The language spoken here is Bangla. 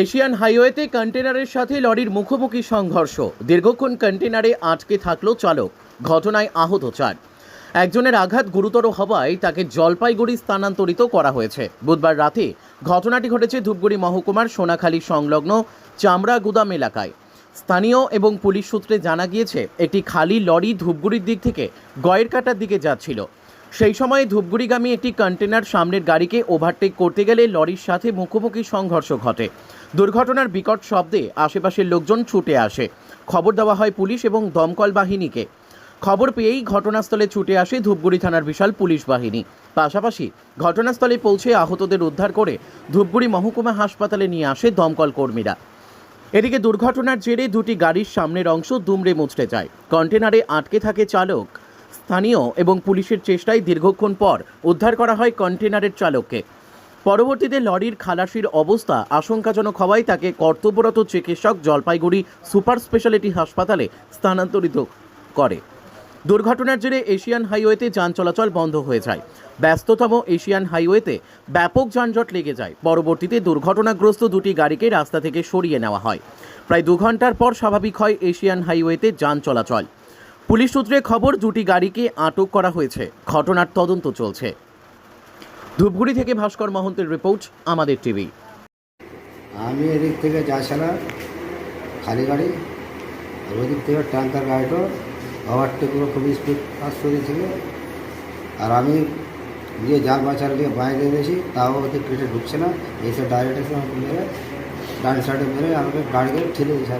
এশিয়ান হাইওয়েতে কন্টেনারের সাথে লরির মুখোমুখি সংঘর্ষ। দীর্ঘক্ষণ কন্টেনারে আটকে থাকল চালক। ঘটনায় আহত চার। একজনের আঘাত গুরুতর হওয়ায় তাকে জলপাইগুড়ি স্থানান্তরিত করা হয়েছে। বুধবার রাতে ঘটনাটি ঘটেছে ধূপগুড়ি মহকুমার সোনাখালী সংলগ্ন চামড়া গুদাম এলাকায়। স্থানীয় এবং পুলিশ সূত্রে জানা গিয়েছে, একটি খালি লরি ধূপগুড়ির দিক থেকে গয়ের কাটার দিকে যাচ্ছিল। সেই সময় ধূপগুড়িগামী একটি কন্টেনার সামনের গাড়িকে ওভারটেক করতে গেলে লরির সাথে মুখোমুখি সংঘর্ষ ঘটে। দুর্ঘটনার বিকট শব্দে আশেপাশের লোকজন ছুটে আসে। খবর দেওয়া হয় পুলিশ এবং দমকল বাহিনীকে। খবর পেয়েই ঘটনাস্থলে ছুটে আসে ধূপগুড়ি থানার বিশাল পুলিশ বাহিনী। পাশাপাশি ঘটনাস্থলে পৌঁছে আহতদের উদ্ধার করে ধূপগুড়ি মহকুমা হাসপাতালে নিয়ে আসে দমকল কর্মীরা। এদিকে দুর্ঘটনার জেরে দুটি গাড়ির সামনের অংশ দুমড়ে মুচড়ে যায়। কন্টেনারে আটকে থাকে চালক স্থানীয় এবং পুলিশের চেষ্টায় দীর্ঘক্ষণ পর উদ্ধার করা হয় কন্টেনারের চালককে। পরবর্তীতে লরির খালাসির অবস্থা আশঙ্কাজনক হওয়ায় তাকে কর্তব্যরত চিকিৎসক জলপাইগুড়ি সুপার স্পেশালিটি হাসপাতালে স্থানান্তরিত করে। দুর্ঘটনার জেরে এশিয়ান হাইওয়েতে যান চলাচল বন্ধ হয়ে যায়। ব্যস্ততম এশিয়ান হাইওয়েতে ব্যাপক যানজট লেগে যায়। পরবর্তীতে দুর্ঘটনাগ্রস্ত দুটি গাড়িকে রাস্তা থেকে সরিয়ে নেওয়া হয়। প্রায় দু ঘণ্টার পর স্বাভাবিক হয় এশিয়ান হাইওয়েতে যান চলাচল। পুলিশ সূত্রে খবর, দুটি গাড়িকে আটক করা হয়েছে। ঘটনার তদন্ত চলছে। ধূপগুড়ি থেকে ভাস্কর মহন্তের রিপোর্ট, আমাদের টিভি। আমি এদিক থেকে যাচ্ছিলাম খালি গাড়ি, আর ওদিক থেকে ট্যাঙ্কার গাড়িটা ওভারটেক করে খুব স্পিড পাস করেছিল আর আমি গিয়ে জাল বাঁচার গিয়ে বাইরে গেছি, তাও ওদের কেটে ঢুকছে না, এসে ডাইরেক্ট এসে আমাকে মেরে, ডান সাইডে মেরে আমাকে গাড়িকে ঠেলে দিয়েছে